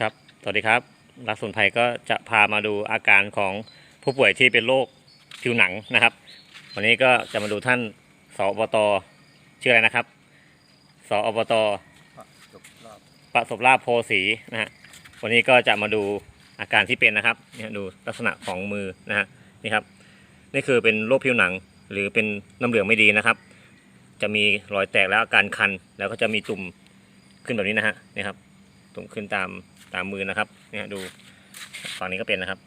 ครับ สวัสดีครับ รักสุนไพรก็จะพามาดูอาการของผู้ป่วยที่เป็นโรคผิวหนังนะครับ วันนี้ก็จะมาดูท่านสอบตชื่ออะไรนะครับ สอบตปะจบรอประสบลาภโพสีนะฮะ วันนี้ก็จะมาดูอาการที่เป็นนะครับ เนี่ยดูลักษณะของมือนะฮะ นี่ครับ นี่คือเป็นโรคผิวหนังหรือเป็นน้ำเหลืองไม่ดีนะครับ จะมีรอยแตกแล้วอาการคัน แล้วก็จะมีตุ่มขึ้นแบบนี้นะฮะ นี่ครับตุ่มขึ้นตาม ตามมือนะครับเนี่ยดูฝั่งนี้ก็เป็นนะครับ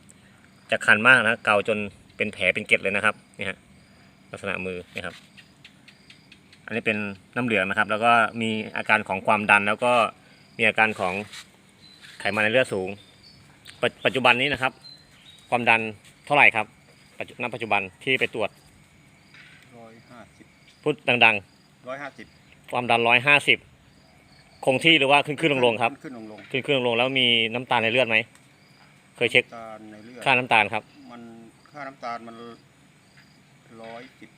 จะคันมากนะเกาจนเป็นแผลเป็นเกล็ดเลยนะครับเนี่ยฮะลักษณะมือนี่ครับ อันนี้เป็นน้ำเหลืองนะครับ แล้วก็มีอาการของความดันแล้วก็มีอาการของไขมันในเลือดสูง ปัจปัจจุบันนี้นะครับ ความดันเท่าไหร่ครับปัจจุณปัจจุบันที่ไปตรวจร้อยห้าสิบพูดดังร้อยห้าสิบๆความดันร้อยห้าสิบ คงที่หรือว่าขึ้นขึ้นลงลงๆครับ ขึ้นลงลงขึ้นขึ้นลงลงๆแล้วมีน้ำตาลในเลือดไหม เคยเช็คตาลในเลือดค่าน้ำตาลครับ มันค่าน้ำตาลมันร้อยสิบ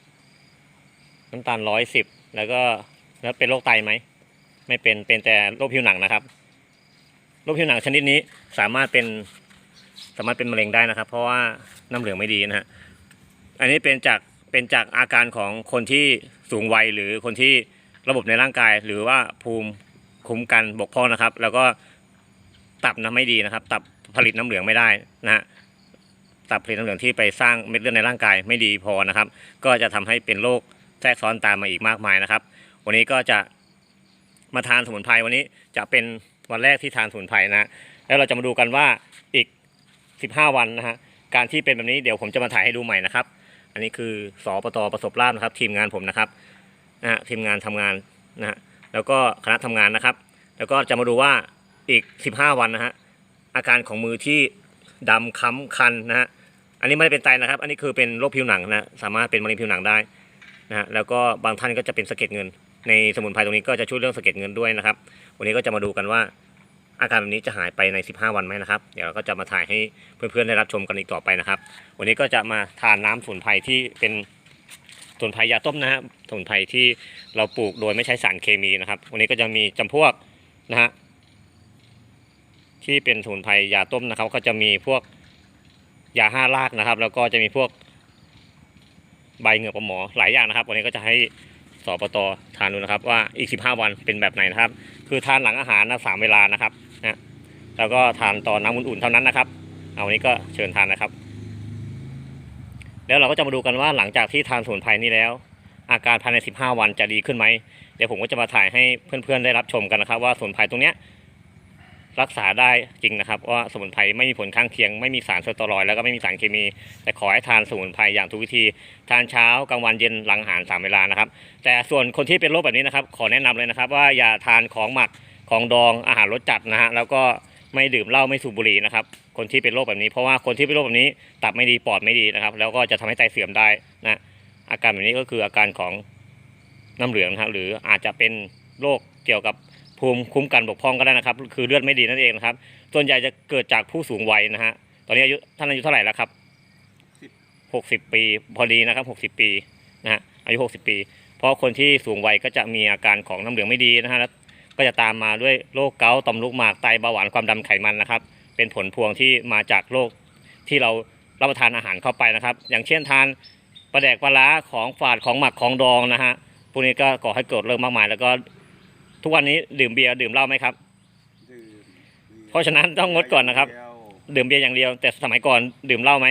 น้ำตาลร้อยสิบแล้วก็แล้วเป็นโรคไตไหม ไม่เป็นเป็นแต่โรคผิวหนังนะครับโรคผิวหนังชนิดนี้สามารถเป็นสามารถเป็นมะเร็งได้นะครับ เพราะว่าน้ำเหลืองไม่ดีนะฮะอันนี้เป็นจากเป็นจากอาการของคนที่สูงวัยหรือคนที่ระบบในร่างกาย หรือว่าภูมิ คุ้มกันบกพร่องนะครับ แล้วก็ตับนะไม่ดีนะครับ ตับผลิตน้ำเหลืองไม่ได้นะฮะตับผลิตน้ำเหลืองที่ไปสร้างเม็ดเลือดในร่างกายไม่ดีพอนะครับ ก็จะทำให้เป็นโรคแทรกซ้อนตามมาอีกมากมายนะครับ วันนี้ก็จะมาทานสมุนไพรวันนี้จะเป็นวันแรกที่ทานสมุนไพรนะแล้วเราจะมาดูกันว่าอีก 15 วันนะฮะการที่เป็นแบบนี้เดี๋ยวผมจะมาถ่ายให้ดูใหม่นะครับ อันนี้คือสอปตประสบลาภนะครับ ทีมงานผมนะครับนะฮะทีมงานทำงานนะฮะ แล้วก็คณะทำงานนะครับ แล้วก็จะมาดูว่าอีก 15 วันนะฮะอาการของมือที่ดำค้ำคันนะฮะอันนี้ไม่ได้เป็นไตนะครับ อันนี้คือเป็นโรคผิวหนังนะสามารถเป็นมะเร็งผิวหนังได้นะฮะแล้วก็บางท่านก็จะเป็นสะเก็ดเงิน ในสมุนไพรตรงนี้ก็จะช่วยเรื่องสะเก็ดเงินด้วยนะครับ วันนี้ก็จะมาดูกันว่าอาการแบบนี้จะหายไปใน 15 วันไหมนะครับ เดี๋ยวเราก็จะมาถ่ายให้เพื่อนๆได้รับชมกันอีกต่อไปนะครับ วันนี้ก็จะมาทานน้ำสมุนไพรที่เป็น สมุนไพรยาต้มนะฮะสมุนไพรที่เราปลูกโดยไม่ใช้สารเคมีนะครับวันนี้ก็จะมีจำพวกนะฮะที่เป็นสมุนไพรยาต้มนะครับ ก็จะมีพวกยาห้ารากนะครับ แล้วก็จะมีพวกใบเหงือกปหมอหลายอย่างนะครับ วันนี้ก็จะให้สปตทานดูนะครับ ว่าอีก 15 วันเป็นแบบไหนนะครับ คือทานหลังอาหารนะสามเวลานะครับนะแล้วก็ทานตอนน้ำอุ่นๆเท่านั้นนะครับ เอาวันนี้ก็เชิญทานนะครับ แล้วเราก็จะมาดูกันว่าหลังจากที่ทานสมุนไพรนี้แล้ว อาการภายใน 15 วันจะดีขึ้นไหมเดี๋ยวผมก็จะมาถ่ายให้เพื่อนๆได้รับชมกันนะครับว่าสมุนไพรตรงเนี้ยรักษาได้จริงนะครับว่าสมุนไพรไม่มีผลข้างเคียง ไม่มีสารสเตียรอยแล้วก็ไม่มีสารเคมี แต่ขอให้ทานสมุนไพรอย่างถูกวิธีทานเช้ากลางวันเย็นหลังอาหารสามเวลานะครับ แต่ส่วนคนที่เป็นโรคแบบนี้นะครับ ขอแนะนำเลยนะครับ ว่าอย่าทานของหมักของดองอาหารรสจัดนะฮะแล้วก็ ไม่ดื่มเหล้าไม่สูบบุหรี่นะครับ คนที่เป็นโรคแบบนี้เพราะว่าคนที่เป็นโรคแบบนี้ตับไม่ดีปอดไม่ดีนะครับ แล้วก็จะทำให้ไตเสื่อมได้นะอาการแบบนี้ก็คืออาการของน้ำเหลืองนะครับหรืออาจจะเป็นโรคเกี่ยวกับภูมิคุ้มกันบกพร่องก็ได้นะครับ คือเลือดไม่ดีนั่นเองนะครับ ส่วนใหญ่จะเกิดจากผู้สูงวัยนะฮะตอนนี้อายุท่านอายุเท่าไหร่แล้วครับหกสิบปีพอดีนะครับหกสิบปีนะฮะอายุหกสิบปี เพราะคนที่สูงวัยก็จะมีอาการของน้ำเหลืองไม่ดีนะฮะแล้ว ก็จะตามมาด้วยโรคเกาต์ต่อมลูกหมากไตเบาหวานความดันไขมันนะครับ เป็นผลพวงที่มาจากโรคที่เรารับประทานอาหารเข้าไปนะครับ อย่างเช่นทานปลาแดกปลาร้าของฝาดของหมักของดองนะฮะพวกนี้ก็ก่อให้เกิดเรื่องมากมาย แล้วก็ทุกวันนี้ดื่มเบียร์ดื่มเหล้าไหมครับ ดื่มเพราะฉะนั้นต้องงดก่อนนะครับเดียวดื่มเบียร์อย่างเดียว แต่สมัยก่อนดื่มเหล้าไหม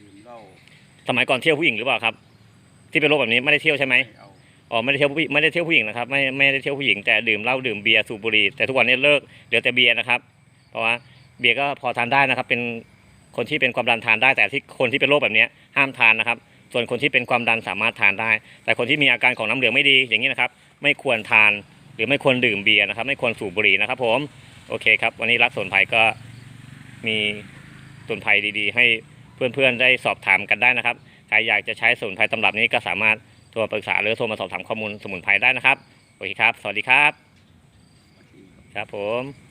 ดื่มเหล้าสมัยก่อนเที่ยวผู้หญิงหรือเปล่าครับ ที่เป็นโรคแบบนี้ไม่ได้เที่ยวใช่ไหม ไม่เอา อ๋อไม่ได้เที่ยวผู้ไม่ได้เที่ยวผู้หญิงนะครับไม่ไม่ได้เที่ยวผู้หญิงแต่ดื่มเหล้าดื่มเบียร์สูบบุหรี่แต่ทุกวันนี้เลิกเหลือแต่เบียร์นะครับเพราะว่าเบียร์ก็พอทานได้นะครับ เป็นคนที่เป็นความดันทานได้แต่ที่คนที่เป็นโรคแบบนี้ห้ามทานนะครับ ส่วนคนที่เป็นความดันสามารถทานได้ แต่คนที่มีอาการของน้ำเหลืองไม่ดีอย่างนี้นะครับ ไม่ควรทานหรือไม่ควรดื่มเบียร์นะครับ ไม่ควรสูบบุหรี่นะครับ ผมโอเคครับ วันนี้รักสุนไพรก็มีสุนไพรดีๆ ให้เพื่อนๆได้สอบถามกันได้นะครับใครอยากจะใช้สุนไพรตำรับนี้ก็สามารถ ตัวปรึกษาหรือโทรมาสอบถามข้อมูลสมุนไพรได้นะครับ โอเคครับ สวัสดีครับ ครับผม